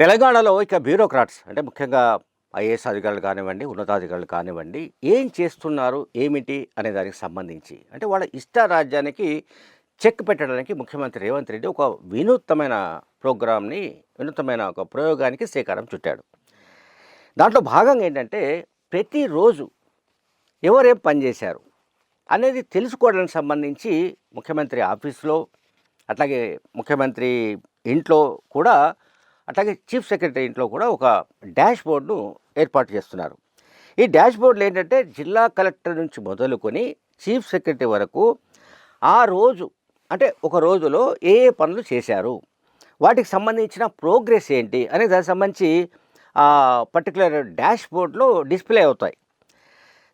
తెలంగాణలో ఇక బ్యూరోక్రాట్స్ అంటే ముఖ్యంగా ఐఏఎస్ అధికారులు కానివ్వండి ఉన్నతాధికారులు కానివ్వండి ఏం చేస్తున్నారు ఏమిటి అనే దానికి సంబంధించి. అంటే వాళ్ళ ఇష్ట రాజ్యానికి చెక్ పెట్టడానికి ముఖ్యమంత్రి రేవంత్ రెడ్డి ఒక వినూత్నమైన ప్రోగ్రామ్ని వినూత్నమైన ఒక ప్రయోగానికి శ్రీకారం చుట్టాడు. దాంట్లో భాగంగా ఏంటంటే ప్రతిరోజు ఎవరేం పనిచేశారు అనేది తెలుసుకోవడానికి సంబంధించి ముఖ్యమంత్రి ఆఫీస్లో అట్లాగే ముఖ్యమంత్రి ఇంట్లో కూడా అట్లాగే చీఫ్ సెక్రటరీ ఇంట్లో కూడా ఒక డాష్ బోర్డును ఏర్పాటు చేస్తున్నారు. ఈ డాష్ బోర్డులు ఏంటంటే జిల్లా కలెక్టర్ నుంచి మొదలుకొని చీఫ్ సెక్రటరీ వరకు ఆ రోజు అంటే ఒక రోజులో ఏ ఏ పనులు చేశారు వాటికి సంబంధించిన ప్రోగ్రెస్ ఏంటి అనే దానికి సంబంధించి పర్టికులర్ డాష్ బోర్డ్లో డిస్ప్లే అవుతాయి.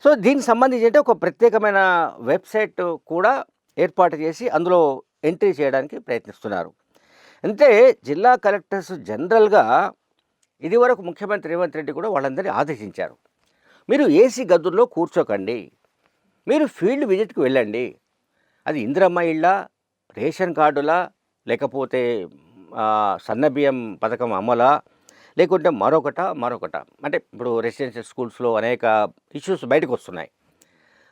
సో దీనికి సంబంధించి అంటే ఒక ప్రత్యేకమైన వెబ్సైట్ కూడా ఏర్పాటు చేసి అందులో ఎంట్రీ చేయడానికి ప్రయత్నిస్తున్నారు. అంటే జిల్లా కలెక్టర్స్ జనరల్గా ఇదివరకు ముఖ్యమంత్రి రేవంత్ రెడ్డి కూడా వాళ్ళందరినీ ఆదేశించారు. మీరు ఏసీ గదుల్లో కూర్చోకండి. మీరు ఫీల్డ్ విజిట్కి వెళ్ళండి. అది ఇందిరమ్మ ఇళ్ళ రేషన్ కార్డులా లేకపోతే సన్నబియ్యం పథకం అమలా లేకుంటే మరొకట మరొకట? అంటే ఇప్పుడు రెసిడెన్షియల్ స్కూల్స్లో అనేక ఇష్యూస్ బయటకు వస్తున్నాయి.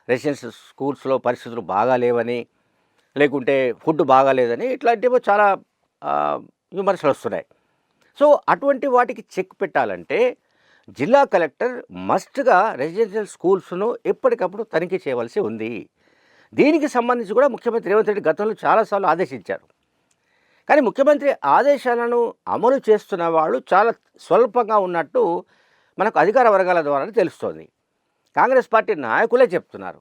రెసిడెన్షియల్ స్కూల్స్లో పరిస్థితులు బాగా లేవని లేకుంటే ఫుడ్ బాగాలేదని ఇట్లాంటివి చాలా విమర్శలు వస్తున్నాయి. సో అటువంటి వాటికి చెక్ పెట్టాలంటే జిల్లా కలెక్టర్ మస్ట్గా రెసిడెన్షియల్ స్కూల్స్ను ఎప్పటికప్పుడు తనిఖీ చేయవలసి ఉంది. దీనికి సంబంధించి కూడా ముఖ్యమంత్రి రేవంత్ రెడ్డి గతంలో చాలాసార్లు ఆదేశించారు. కానీ ముఖ్యమంత్రి ఆదేశాలను అమలు చేస్తున్న వాళ్ళు చాలా స్వల్పంగా ఉన్నట్టు మనకు అధికార వర్గాల ద్వారా తెలుస్తోంది. కాంగ్రెస్ పార్టీ నాయకులే చెప్తున్నారు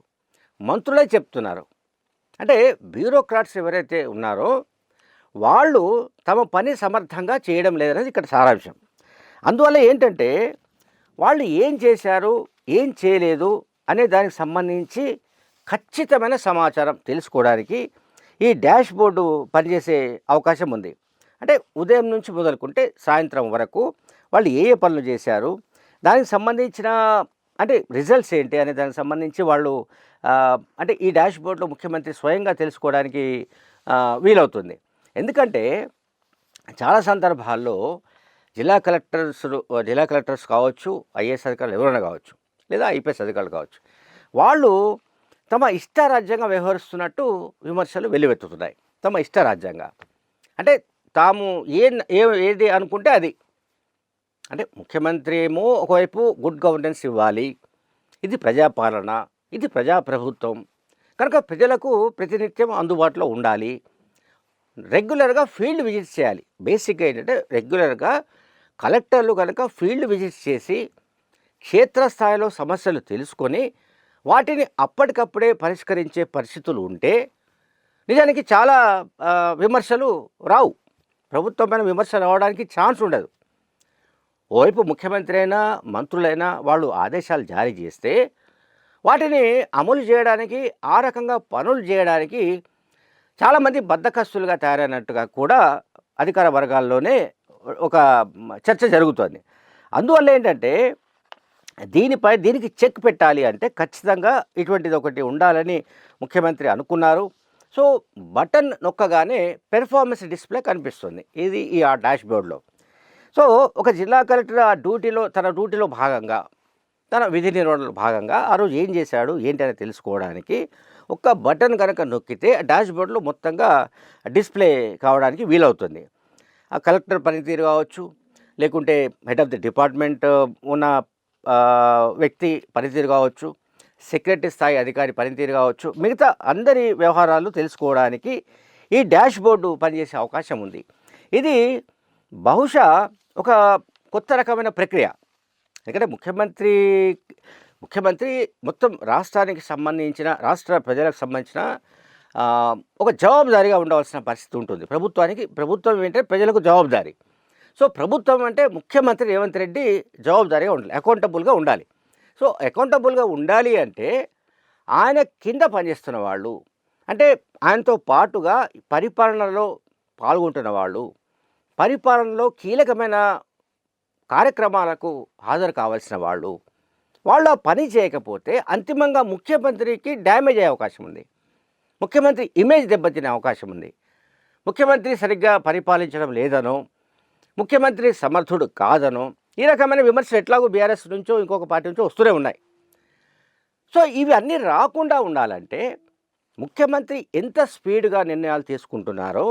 మంత్రులే చెప్తున్నారు. అంటే బ్యూరోక్రాట్స్ ఎవరైతే ఉన్నారో వాళ్ళు తమ పని సమర్థంగా చేయడం లేదనేది ఇక్కడ సారాంశం. అందువల్ల ఏంటంటే వాళ్ళు ఏం చేశారు ఏం చేయలేదు అనే దానికి సంబంధించి ఖచ్చితమైన సమాచారం తెలుసుకోవడానికి ఈ డాష్ బోర్డు పనిచేసే అవకాశం ఉంది. అంటే ఉదయం నుంచి మొదలుకుంటే సాయంత్రం వరకు వాళ్ళు ఏ ఏ పనులు చేశారు దానికి సంబంధించిన అంటే రిజల్ట్స్ ఏంటి అనే దానికి సంబంధించి వాళ్ళు అంటే ఈ డాష్ బోర్డులో ముఖ్యమంత్రి స్వయంగా తెలుసుకోవడానికి వీలవుతుంది. ఎందుకంటే చాలా సందర్భాల్లో జిల్లా కలెక్టర్స్ జిల్లా కలెక్టర్స్ కావచ్చు ఐఏఎస్ అధికారులు ఎవరైనా కావచ్చు లేదా ఐపీఎస్ అధికారులు కావచ్చు వాళ్ళు తమ ఇష్టారాజ్యంగా వ్యవహరిస్తున్నట్టు విమర్శలు వెల్లువెత్తుతున్నాయి. తమ ఇష్టారాజ్యంగా. అంటే తాము ఏ ఏ ఏది అనుకుంటే అది. అంటే ముఖ్యమంత్రి ఏమో ఒకవైపు గుడ్ గవర్నెన్స్ ఇవ్వాలి ఇది ప్రజాపాలన ఇది ప్రజాప్రభుత్వం. కనుక ప్రజలకు ప్రతినిత్యం అందుబాటులో ఉండాలి. రెగ్యులర్గా ఫీల్డ్ విజిట్స్ చేయాలి. బేసిక్గా ఏంటంటే రెగ్యులర్గా కలెక్టర్లు కనుక ఫీల్డ్ విజిట్స్ చేసి క్షేత్రస్థాయిలో సమస్యలు తెలుసుకొని వాటిని అప్పటికప్పుడే పరిష్కరించే పరిస్థితులు ఉంటే నిజానికి చాలా విమర్శలు రావు. ప్రభుత్వమైన విమర్శలు రావడానికి ఛాన్స్ ఉండదు. ఓవైపు ముఖ్యమంత్రి అయినా మంత్రులైనా వాళ్ళు ఆదేశాలు జారీ చేస్తే వాటిని అమలు చేయడానికి ఆ రకంగా పనులు చేయడానికి చాలామంది బద్దకస్తులుగా తయారైనట్టుగా కూడా అధికార వర్గాల్లోనే ఒక చర్చ జరుగుతోంది. అందువల్ల ఏంటంటే దీనిపై దీనికి చెక్ పెట్టాలి అంటే ఖచ్చితంగా ఇటువంటిది ఒకటి ఉండాలని ముఖ్యమంత్రి అనుకున్నారు. సో బటన్ నొక్కగానే పెర్ఫార్మెన్స్ డిస్ప్లే కనిపిస్తుంది. ఇది ఈ ఆ డాష్ బోర్డ్లో సో ఒక జిల్లా కలెక్టర్ ఆ డ్యూటీలో తన డ్యూటీలో భాగంగా తన విధి నిర్వహణలో భాగంగా ఆ రోజు ఏం చేశాడు ఏంటని తెలుసుకోవడానికి ఒక్క బటన్ కనుక నొక్కితే డాష్ బోర్డులో మొత్తంగా డిస్ప్లే కావడానికి వీలవుతుంది. ఆ కలెక్టర్ పనితీరు కావచ్చు లేకుంటే హెడ్ ఆఫ్ ది డిపార్ట్మెంట్ ఉన్న వ్యక్తి పనితీరు కావచ్చు సెక్రటరీ స్థాయి అధికారి పనితీరు కావచ్చు మిగతా అందరి వ్యవహారాలు తెలుసుకోవడానికి ఈ డాష్ బోర్డు పనిచేసే అవకాశం ఉంది. ఇది బహుశా ఒక కొత్త రకమైన ప్రక్రియ. ఎందుకంటే ముఖ్యమంత్రి ముఖ్యమంత్రి మొత్తం రాష్ట్రానికి సంబంధించిన రాష్ట్ర ప్రజలకు సంబంధించిన ఒక జవాబుదారీగా ఉండవలసిన పరిస్థితి ఉంటుంది. ప్రభుత్వానికి ప్రభుత్వం ఏంటంటే ప్రజలకు జవాబుదారీ. సో ప్రభుత్వం అంటే ముఖ్యమంత్రి రేవంత్ రెడ్డి జవాబుదారీగా ఉండాలి అకౌంటబుల్గా ఉండాలి. సో అకౌంటబుల్గా ఉండాలి అంటే ఆయన కింద పనిచేస్తున్న వాళ్ళు అంటే ఆయనతో పాటుగా పరిపాలనలో పాల్గొంటున్న వాళ్ళు పరిపాలనలో కీలకమైన కార్యక్రమాలకు హాజరు కావాల్సిన వాళ్ళు వాళ్ళు ఆ పని చేయకపోతే అంతిమంగా ముఖ్యమంత్రికి డ్యామేజ్ అయ్యే అవకాశం ఉంది. ముఖ్యమంత్రి ఇమేజ్ దెబ్బతినే అవకాశం ఉంది. ముఖ్యమంత్రి సరిగ్గా పరిపాలించడం లేదనో ముఖ్యమంత్రి సమర్థుడు కాదనో ఈ రకమైన విమర్శలు ఎట్లాగో బీఆర్ఎస్ నుంచో ఇంకొక పార్టీ నుంచో వస్తూనే ఉన్నాయి. సో ఇవి అన్నీ రాకుండా ఉండాలంటే ముఖ్యమంత్రి ఎంత స్పీడ్గా నిర్ణయాలు తీసుకుంటున్నారో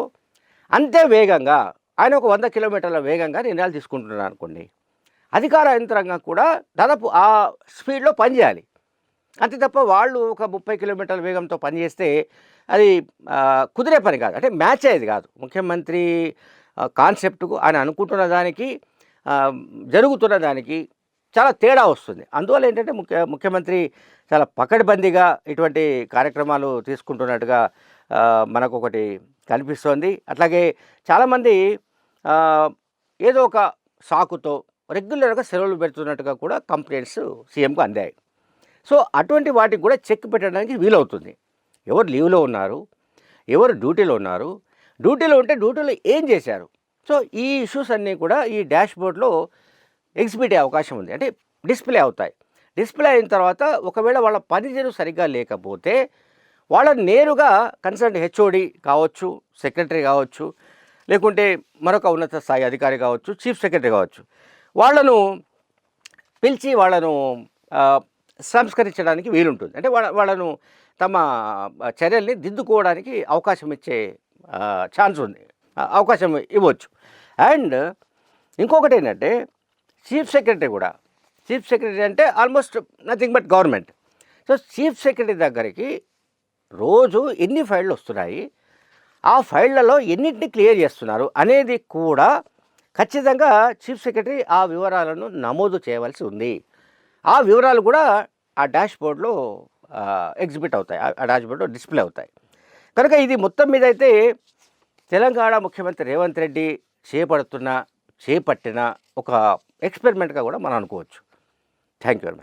అంతే వేగంగా ఆయన ఒక వంద కిలోమీటర్ల వేగంగా నిర్ణయాలు తీసుకుంటున్నాను అనుకోండి అధికార యంత్రాంగం కూడా దాదాపు ఆ స్పీడ్లో పనిచేయాలి. అంతే తప్ప వాళ్ళు ఒక ముప్పై కిలోమీటర్ల వేగంతో పనిచేస్తే అది కుదిరే పని కాదు. అంటే మ్యాచ్ అయ్యేది కాదు. ముఖ్యమంత్రి కాన్సెప్ట్కు ఆయన అనుకుంటున్న దానికి జరుగుతున్న దానికి చాలా తేడా వస్తుంది. అందువల్ల ఏంటంటే ముఖ్య ముఖ్యమంత్రి చాలా పకడ్బందీగా ఇటువంటి కార్యక్రమాలు తీసుకుంటున్నట్టుగా మనకు ఒకటి కనిపిస్తోంది. అట్లాగే చాలామంది ఏదో ఒక సాకుతో రెగ్యులర్గా సెలవులు పెడుతున్నట్టుగా కూడా కంప్లైంట్స్ సీఎంకు అందాయి. సో అటువంటి వాటికి కూడా చెక్ పెట్టడానికి వీలవుతుంది. ఎవరు లీవ్లో ఉన్నారు? ఎవరు డ్యూటీలో ఉన్నారు? డ్యూటీలో ఉంటే డ్యూటీలో ఏం చేశారు? సో ఈ ఇష్యూస్ అన్నీ కూడా ఈ డాష్ బోర్డ్లో ఎగ్జిబిట్ అయ్యే అవకాశం ఉంది. అంటే డిస్ప్లే అవుతాయి. డిస్ప్లే అయిన తర్వాత ఒకవేళ వాళ్ళ పనితీరు సరిగ్గా లేకపోతే వాళ్ళని నేరుగా కన్సర్న్ హెచ్ఓడి కావచ్చు సెక్రటరీ కావచ్చు లేకుంటే మరొక ఉన్నత స్థాయి అధికారి కావచ్చు చీఫ్ సెక్రటరీ కావచ్చు. వాళ్ళను పిలిచి వాళ్ళను సంస్కరించడానికి వీలుంటుంది. అంటే వాళ్ళ వాళ్ళను తమ చర్యల్ని దిద్దుకోవడానికి అవకాశం ఇచ్చే ఛాన్స్ ఉంది. అవకాశం ఇవ్వచ్చు. అండ్ ఇంకొకటి ఏంటంటే చీఫ్ సెక్రటరీ కూడా చీఫ్ సెక్రటరీ అంటే almost nothing but government. So chief secretary దగ్గరికి రోజు ఎన్ని ఫైళ్ళు వస్తున్నాయి ఆ ఫైళ్ళలో ఎన్నింటిని క్లియర్ చేస్తున్నారు అనేది కూడా ఖచ్చితంగా చీఫ్ సెక్రటరీ ఆ వివరాలను నమోదు చేయవలసి ఉంది. ఆ వివరాలు కూడా ఆ డాష్ బోర్డ్లో ఎగ్జిబిట్ అవుతాయి. ఆ- డాష్ బోర్డ్లో డిస్ప్లే అవుతాయి. కనుక ఇది మొత్తం మీద అయితే తెలంగాణ ముఖ్యమంత్రి రేవంత్ రెడ్డి చేపడుతున్న చేపట్టిన ఒక ఎక్స్పెరిమెంట్గా కూడా మనం అనుకోవచ్చు. Thank you very much